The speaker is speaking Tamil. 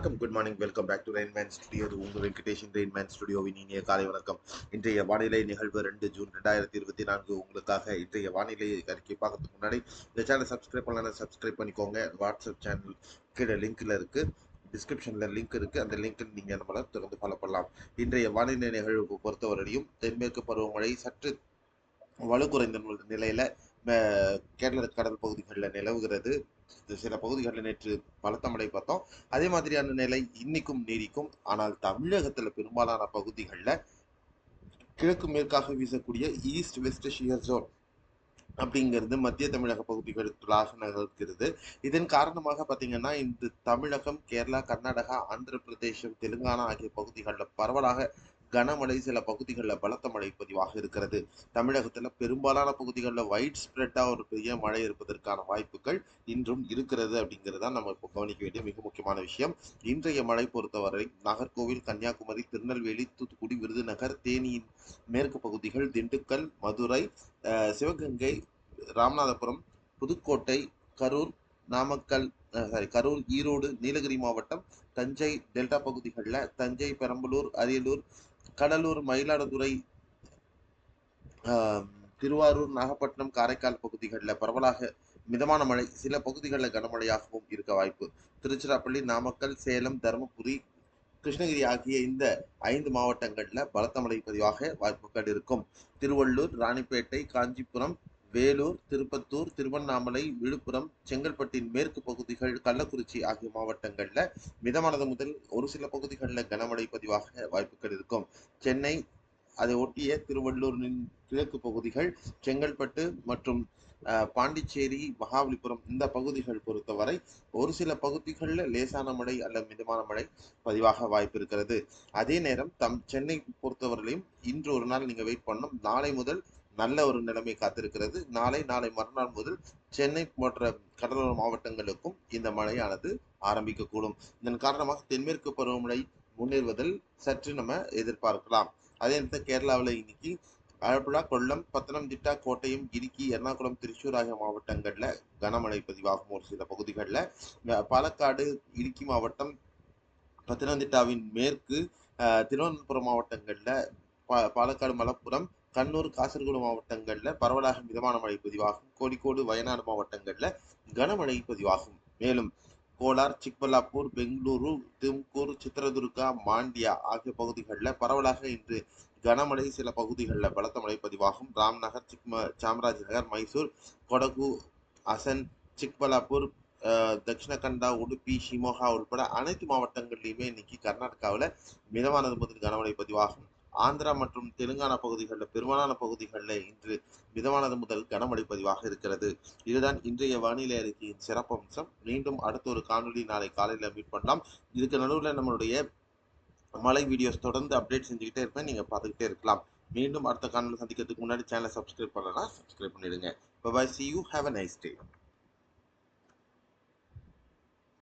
Morning welcome back to Rainman studio இது உங்கள் வெங்கடேஷன் ரெயின்மேன் ஸ்டுடியோவின் இனிய காலை வணக்கம். இன்றைய வானிலை நிகழ்வு ரெண்டு ஜூன் ரெண்டாயிரத்தி இருபத்தி நான்கு. உங்களுக்காக இன்றைய வானிலை அறிக்கை பார்க்கறதுக்கு முன்னாடி இந்த சேனல் சப்ஸ்கிரைப் பண்ணலாம் சப்ஸ்கிரைப் பண்ணிக்கோங்க. வாட்ஸ்அப் சேனல் கீழே லிங்க்கில் இருக்குது டிஸ்கிரிப்ஷனில் லிங்க் இருக்குது அந்த லிங்க்கில் நீங்கள் நம்மளை தொடர்ந்து ஃபாலோ பண்ணலாம். இன்றைய வானிலை நிகழ்வு பொறுத்தவரையும் தென்மேற்கு பருவமழை சற்று வலு குறைந்த நிலையில் கேரள கடல் பகுதிகளில் நிலவுகிறது. சில பகுதிகளில் நேற்று பலத்த மழை பார்த்தோம். அதே மாதிரியான நிலை இன்னைக்கும் நீடிக்கும். ஆனால் தமிழகத்தில் பெரும்பாலான பகுதிகளில் கிழக்கு மேற்காக வீசக்கூடிய ஈஸ்ட் வெஸ்ட் ஷியர் ஜோன் அப்படிங்கிறது மத்திய தமிழக பகுதிகளுக்குள்ளாக நகர்கிறது. இதன் காரணமாக பார்த்தீங்கன்னா இந்த தமிழகம் கேரளா கர்நாடகா ஆந்திர பிரதேசம் தெலுங்கானா ஆகிய பகுதிகளில் பரவலாக கனமழை சில பகுதிகளில் பலத்த மழை பதிவாக இருக்கிறது. தமிழகத்தில் பெரும்பாலான பகுதிகளில் ஒயிட் ஸ்ப்ரெட்டாக ஒரு பெரிய மழை இருப்பதற்கான வாய்ப்புகள் இன்றும் இருக்கிறது அப்படிங்கிறது தான் நம்ம இப்போ கவனிக்க வேண்டிய மிக முக்கியமான விஷயம். இன்றைய மழை பொறுத்தவரை நாகர்கோவில் கன்னியாகுமரி திருநெல்வேலி தூத்துக்குடி விருதுநகர் தேனியின் மேற்கு பகுதிகள் திண்டுக்கல் மதுரை சிவகங்கை ராமநாதபுரம் புதுக்கோட்டை கரூர் நாமக்கல் சாரி கரூர் ஈரோடு நீலகிரி மாவட்டம் தஞ்சை டெல்டா பகுதிகளில் தஞ்சை பெரம்பலூர் அரியலூர் கடலூர் மயிலாடுதுறை திருவாரூர் நாகப்பட்டினம் காரைக்கால் பகுதிகளில் பரவலாக மிதமான மழை சில பகுதிகளில் கனமழையாகவும் இருக்க வாய்ப்பு. திருச்சிராப்பள்ளி நாமக்கல் சேலம் தருமபுரி கிருஷ்ணகிரி ஆகிய இந்த ஐந்து மாவட்டங்களில் பலத்த மழை பதிவாக வாய்ப்புகள் இருக்கும். திருவள்ளூர் ராணிப்பேட்டை காஞ்சிபுரம் வேலூர் திருப்பத்தூர் திருவண்ணாமலை விழுப்புரம் செங்கல்பட்டின் மேற்கு பகுதிகள் கள்ளக்குறிச்சி ஆகிய மாவட்டங்களில் மிதமானது முதல் ஒரு சில பகுதிகளில் கனமழை பதிவாக வாய்ப்புகள் இருக்கும். சென்னை அதை ஒட்டிய திருவள்ளூரின் கிழக்கு பகுதிகள் செங்கல்பட்டு மற்றும் பாண்டிச்சேரி மகாபலிபுரம் இந்த பகுதிகள் பொறுத்தவரை ஒரு சில பகுதிகளில் லேசான மழை அல்லது மிதமான மழை பதிவாக வாய்ப்பு இருக்கிறது. அதே நேரம் தம் சென்னை பொறுத்தவரையிலும் இன்று ஒரு நாள் நீங்க வெயிட் பண்ணணும். நாளை முதல் நல்ல ஒரு நிலைமை காத்திருக்கிறது. நாளை நாளை மறுநாள் முதல் சென்னை போன்ற கடலோர மாவட்டங்களுக்கும் இந்த மழையானது ஆரம்பிக்கக்கூடும். இதன் காரணமாக தென்மேற்கு பருவமழை முன்னேறுவதில் சற்று நம்ம எதிர்பார்க்கலாம். அதே நேரத்தில் கேரளாவில் இன்னைக்கு ஆலப்புழா கொல்லம் பத்தனம்திட்டா கோட்டயம் இடுக்கி எர்ணாகுளம் திருச்சூர் ஆகிய மாவட்டங்களில் கனமழை பதிவாகும் ஒரு சில பகுதிகளில். பாலக்காடு இடுக்கி மாவட்டம் பத்தனம்திட்டாவின் மேற்கு திருவனந்தபுரம் மாவட்டங்களில் பா பாலக்காடு மலப்புரம் கண்ணூர் காசர்கோடு மாவட்டங்களில் பரவலாக மிதமான மழை பதிவாகும். கோழிக்கோடு வயநாடு மாவட்டங்களில் கனமழை பதிவாகும். மேலும் கோலார் சிக்பல்லாப்பூர் பெங்களூரு திம்கூர் சித்ரதுர்கா மாண்டியா ஆகிய பகுதிகளில் பரவலாக இன்று கனமழை. சில பகுதிகளில் பலத்த மழை பதிவாகும். ராம்நகர் சிக்ம சாம்ராஜ் நகர் மைசூர் கொடகு அசன் சிக்பல்லாப்பூர் தட்சிணகண்டா உடுப்பி ஷிமோகா உட்பட அனைத்து மாவட்டங்கள்லையுமே இன்னைக்கு கர்நாடகாவில் மிதமானது முதல் கனமழை பதிவாகும். ஆந்திரா மற்றும் தெலுங்கானா பகுதிகளில் பெரும்பாலான பகுதிகளில் இன்று மிதமானது முதல் கனமழை பதிவாக இருக்கிறது. இதுதான் இன்றைய வானிலை அறிக்கையின் சிறப்பம்சம் மீண்டும் அடுத்த ஒரு காணொலி நாளை காலையில் மீட் பண்ணலாம். இதுக்கு நடுவில் நம்மளுடைய மழை வீடியோஸ் தொடர்ந்து அப்டேட் செஞ்சுக்கிட்டே இருப்பேன். நீங்கள் பார்த்துக்கிட்டே இருக்கலாம். மீண்டும் அடுத்த காணொலி சந்திக்கிறதுக்கு முன்னாடி சேனலை சப்ஸ்கிரைப் பண்ணலாம் சப்ஸ்கிரைப் பண்ணிடுங்க. Bye see you have a nice day